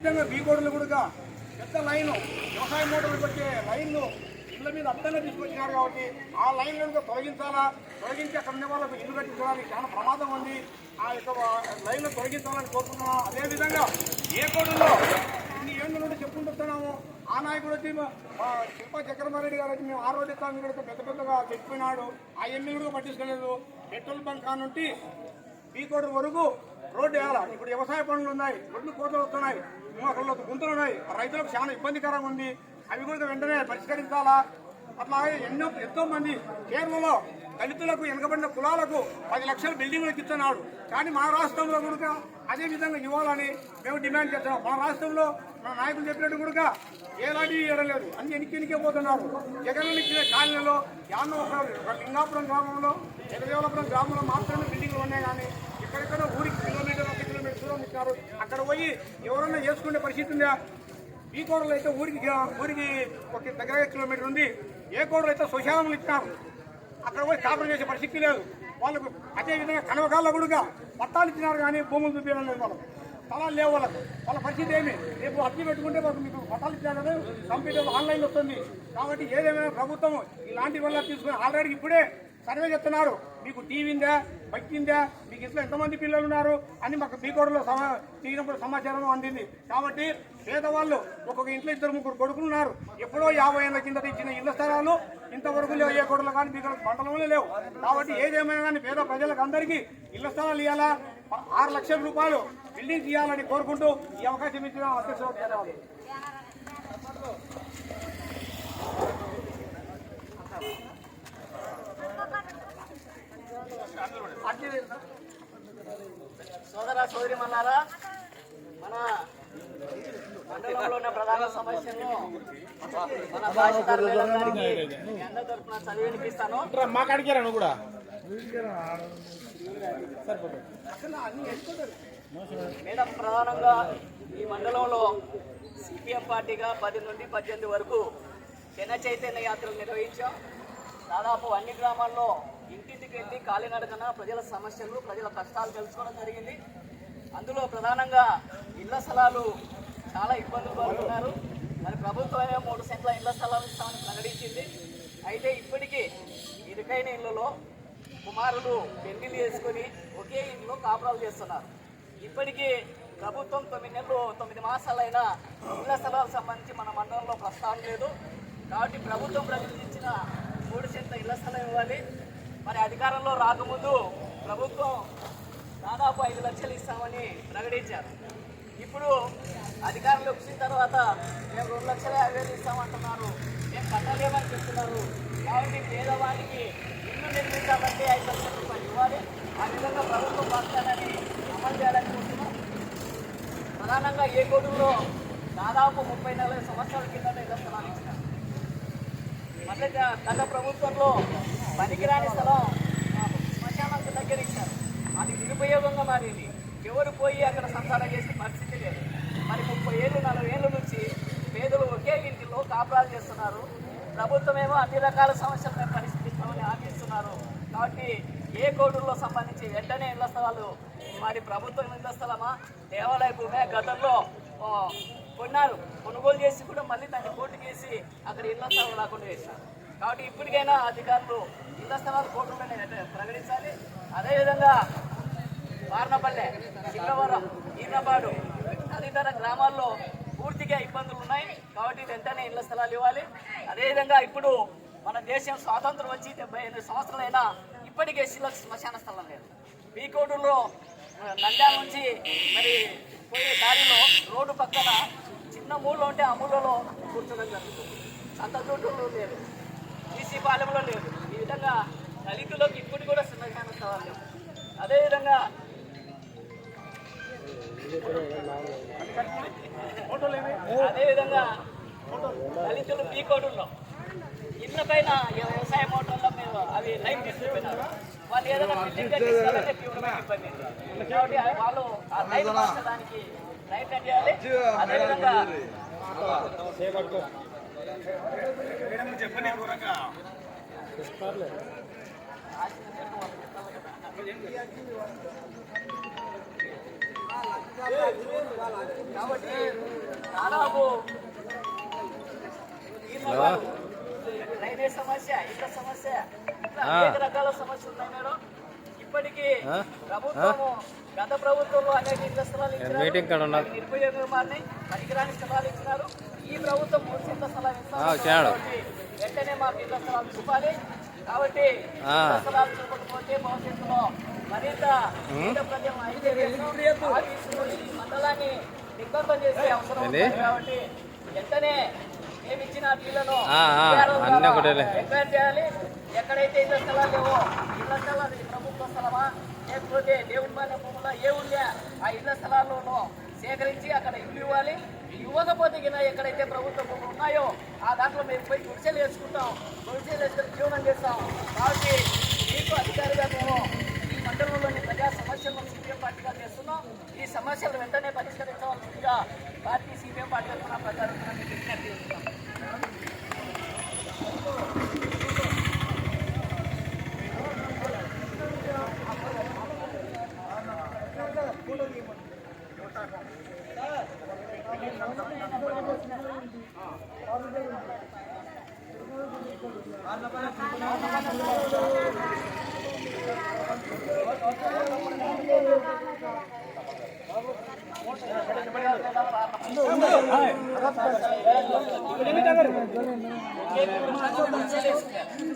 విధంగా బీగోడలు కూడా పెద్ద లైన్ వ్యవసాయ మోటార్లకు వచ్చే లైన్లు ఇళ్ళ మీద అడ్డంగా తీసుకొచ్చినారు కాబట్టి ఆ లైన్ కనుక తొలగించాలా? తొలగించి అక్కడ ఉండే వాళ్ళకు ఇల్లు కట్టించడానికి చాలా ప్రమాదం ఉంది. ఆ యొక్క లైన్లు తొలగించాలని కోరుకుంటున్నాం. అదేవిధంగా ఏ కోడల్లో ఇన్ని ఏళ్ళ నుండి చెప్పుకుంటున్నాము ఆ నాయకుడు వచ్చి ఆ, శిల్పా చక్రమారెడ్డి గారు వచ్చి మేము ఆరోగ్యస్థానం కూడా పెద్ద పెద్దగా చెప్పినాడు. ఆ ఎన్ని కూడా పట్టించుకోలేదు. పెట్రోల్ బంక్ కానుంటి పీకోడు వరకు రోడ్డు వేయాలి ఇప్పుడు వ్యవసాయ పనులు ఉన్నాయి రెండు కోతలు వస్తున్నాయి అక్కడ గుంతలు ఉన్నాయి. రైతులకు చాలా ఇబ్బందికరంగా ఉంది. అవి కూడా వెంటనే పరిష్కరించాలా? అట్లా ఎన్నో ఎంతో మంది కేరళలో దళితులకు వెనుకబడిన కులాలకు పది లక్షల బిల్డింగ్లకు ఇస్తున్నాడు. కానీ మా రాష్ట్రంలో కూడా అదే విధంగా ఇవ్వాలని మేము డిమాండ్ చేస్తున్నాం. మా రాష్ట్రంలో మా నాయకులు చెప్పినట్టు కూడా ఏలాంటి ఇవ్వలేదు అన్ని ఎనికి ఎనికే పోతున్నారు. జగన్ ఇచ్చిన కాలనీలో యాన్నో లింగాపురం గ్రామంలో జగదేవలపురం గ్రామంలో మాత్రమే బిల్డింగ్లు ఉన్నాయి కానీ ఇక్కడెక్కడ ఊరికి కిలోమీటర్ ఒక కిలోమీటర్ దూరం ఇచ్చారు అక్కడ పోయి ఎవరన్నా చేసుకునే పరిస్థితి ఉందా? ఈ కోడలు అయితే ఊరికి ఊరికి ఒక దగ్గర కిలోమీటర్ ఉంది. ఏ కోడలు అయితే శ్మశానంలో ఇచ్చినారు? అక్కడ పోయి కాపురం చేసే పరిస్థితి లేదు. వాళ్ళకు అదేవిధంగా కనవకాళ్ళ కూడా పట్టాలు ఇచ్చినారు కానీ భూములు చూపించడం లేదు వాళ్ళకు. స్థలాలు లేవు వాళ్ళకు. వాళ్ళ పరిస్థితి ఏమి? రేపు అర్జీ పెట్టుకుంటే మాకు మీకు పట్టాలు ఇచ్చారు కదా కంప్యూటర్ ఆన్లైన్ వస్తుంది. కాబట్టి ఏదేమైనా ప్రభుత్వం ఇలాంటి వల్ల తీసుకుని ఆల్రెడీ ఇప్పుడే సర్వే చెప్తున్నారు మీకు టీవీందా ఉందా మీకు ఇంట్లో ఎంతమంది పిల్లలు ఉన్నారు అని మాకు బీకోడలో సమా తీరినప్పుడు సమాచారం అందింది. కాబట్టి పేదవాళ్ళు ఒక్కొక్క ఇంట్లో ఇద్దరు ముగ్గురు కొడుకులు ఉన్నారు. ఎప్పుడో యాభై ఏళ్ళ కింద ఇచ్చిన ఇళ్ళ స్థలాలు ఇంతవరకు లేవు. ఏ కొడలు కానీ మీకు పంటలు లేవు. కాబట్టి ఏదేమైనా కానీ పేద ప్రజలకు అందరికీ ఇళ్ళ స్థలాలు ఇవ్వాలా ఆరు లక్షల రూపాయలు బిల్డింగ్ ఇవ్వాలని కోరుకుంటూ ఈ అవకాశం ఇచ్చిన అధ్యక్షుడు ధన్యవాదాలు. సోదర మన్నారా మన మండలంలో ఉన్న ప్రధాన సమస్యను మన భాషాదారులందరికీ మీ అందరి తరఫున చదివి వినిపిస్తాను మాకాడికి నువ్వు కూడా. మేడం ప్రధానంగా ఈ మండలంలో సిపిఎం పార్టీగా పది నుండి పద్దెనిమిది వరకు జన చైతన్య యాత్రలు నిర్వహించాం. దాదాపు అన్ని గ్రామాల్లో ఇంటింటికి వెళ్ళి కాలినడకన ప్రజల సమస్యలు ప్రజల కష్టాలు తెలుసుకోవడం జరిగింది. అందులో ప్రధానంగా ఇళ్ళ స్థలాలు చాలా ఇబ్బందులు పడుతున్నారు. మరి ప్రభుత్వమే మూడు సెంట్ల ఇళ్ళ స్థలాలు ఇస్తామని ప్రకటించింది. అయితే ఇప్పటికీ ఇరుకైన ఇళ్ళలో కుమారులు పెళ్ళిళ్ళు చేసుకొని ఒకే ఇంట్లో కాపురాలు చేస్తున్నారు. ఇప్పటికీ ప్రభుత్వం తొమ్మిది నెలలు తొమ్మిది మాసాలైనా ఇళ్ళ స్థలాలకు సంబంధించి మన మండలంలో ప్రస్తావన లేదు. కాబట్టి ప్రభుత్వం ప్రతినిధించిన మూడు సెంట్ల ఇళ్ళ స్థలం ఇవ్వాలి. మరి అధికారంలో రాకముందు ప్రభుత్వం దాదాపు ఐదు లక్షలు ఇస్తామని ప్రకటించారు. ఇప్పుడు అధికారంలో వచ్చిన తర్వాత మేము రెండు లక్షల యాభై వేలు ఇస్తామంటున్నారు. మేము కట్టలేమని చెప్తున్నారు. కాబట్టి పేదవాడికి ఇల్లు నిర్మించాలంటే ఐదు లక్షల రూపాయలు ఇవ్వాలి. ఆ విధంగా ప్రభుత్వం వాగ్దానాన్ని అమలు చేయాలని చూస్తున్నాం ప్రధానంగా ఏ కొడుకులో దాదాపు ముప్పై నలభై సంవత్సరాల కింద ఇళ్ళ స్థలాలు ఇచ్చినారు. మళ్ళీ గత ప్రభుత్వంలో పనికిరాని స్థలం ఆ, శ్మశానానికి దగ్గర ఇచ్చారు. అది నిరుపయోగంగా మారింది. ఎవరు పోయి అక్కడ సంసారం చేసే పరిస్థితి లేదు. మరి ముప్పై ఏళ్ళు నలభై ఏళ్ళ నుంచి పేదలు ఒకే ఇంటిలో కాపురాలు చేస్తున్నారు. ప్రభుత్వమేమో అన్ని రకాల సమస్యలు మేము పరిష్కరిస్తామని హామీ ఇస్తున్నారు. కాబట్టి ఏ కోడుల్లో సంబంధించి వెంటనే ఇళ్ళ స్థలాలు మరి ప్రభుత్వం ఇళ్ళ స్థలమా దేవాలయ భూమే గతంలో కొన్నారు. కొనుగోలు చేసి కూడా మళ్ళీ దాన్ని కోర్టు చేసి అక్కడ ఇళ్ళ స్థలం రాకుండా చేసినారు. కాబట్టి ఇప్పటికైనా అధికారులు ఇళ్ళ స్థలాలు కోర్టులోనే ప్రకటించాలి. అదేవిధంగా వారణపల్లె చిక్కవరం ఈర్నపాడు తదితర గ్రామాల్లో పూర్తిగా ఇబ్బందులు ఉన్నాయి. కాబట్టి వెంటనే ఇళ్ళ స్థలాలు ఇవ్వాలి. అదేవిధంగా ఇప్పుడు మన దేశం స్వాతంత్రం వచ్చి డెబ్బై ఎనిమిది సంవత్సరాలైనా ఇప్పటికే శిలకు శ్మశాన స్థలం లేదు. పీకోటూరులో నంద్యాల నుంచి మరి పోయే దారిలో రోడ్డు పక్కన చిన్న మూల ఉంటే ఆ మూలలో కూర్చోడం జరుగుతుంది. అంత చోటులో లేదు. బీసీ పాలెంలో లేదు. దళితులకు ఇప్పుడు కూడా శ్మశాన సవాళ్ళు. అదేవిధంగా అదేవిధంగా దళితులు పీ కోడుల్లో ఇళ్ళ పైన వ్యవసాయ మోటార్లో మేము అవి లైన్ తీసుకుపోయినారు. వాళ్ళు ఏదైనా బిల్డింగ్ కట్టిస్తారంటే తీవ్రమైన ఇబ్బంది. కాబట్టి వాళ్ళు ఆ లైన్ మార్చడానికి కట్ చేయాలి. అదేవిధంగా చెప్పని దూరంగా కాబట్టి దాదాపు డ్రైనేజ్ సమస్య ఇళ్ళ సమస్య అనేక రకాల సమస్యలు ఉన్నాయి మేడం ఇప్పటికీ ప్రభుత్వము గత ప్రభుత్వంలో అనేక ఇళ్ళ స్థలాలు ఇచ్చినారు. నిరుపయోగంగా మారినాయి పనికిరాని స్థలాలు ఇచ్చినారు ఈ ప్రభుత్వం మూడు సెంట్ల స్థలాలు ఆ, ఇస్తాం చేయాలి. కాబట్టి వెంటనే మాకు ఇళ్ళ స్థలాలు చూపాలి కాబట్టి భవిష్యత్తులో మరింత మండలాన్ని దిగ్బంధం చేసే అవసరం? ఉంది కాబట్టి వెంటనే మేము ఇచ్చిన బిల్లును. ఎంక్వైరీ చేయాలి. ఎక్కడైతే ఇళ్ళ స్థలాలు లేవో ఇళ్ళ స్థలాలు ఇది ప్రభుత్వ స్థలమా? లేకపోతే దేవుడి పైన భూముల ఏ ఉండే ఆ ఇళ్ళ స్థలాలను సేకరించి అక్కడ ఇల్లు ఇవ్వాలి. ఇవ్వకపోతే గిన ఎక్కడైతే ప్రభుత్వ భూములు ఉన్నాయో ఆ దాంట్లో మేము పోయి గుడిసెలు వేసుకుంటాం గుడిసెలు వేసుకొని జీవనం చేస్తాం కాబట్టి మీకు అధికారిగా మేము ఈ మండలంలోని ప్రజా సమస్యలను సిపిఎం పార్టీగా చేస్తున్నాం ఈ సమస్యలు వెంటనే పరిష్కరించవలసిందిగా పార్టీ సిపిఎం పార్టీ తరఫున ప్రజా విజ్ఞప్తి చేస్తున్నాం 没有的话就是你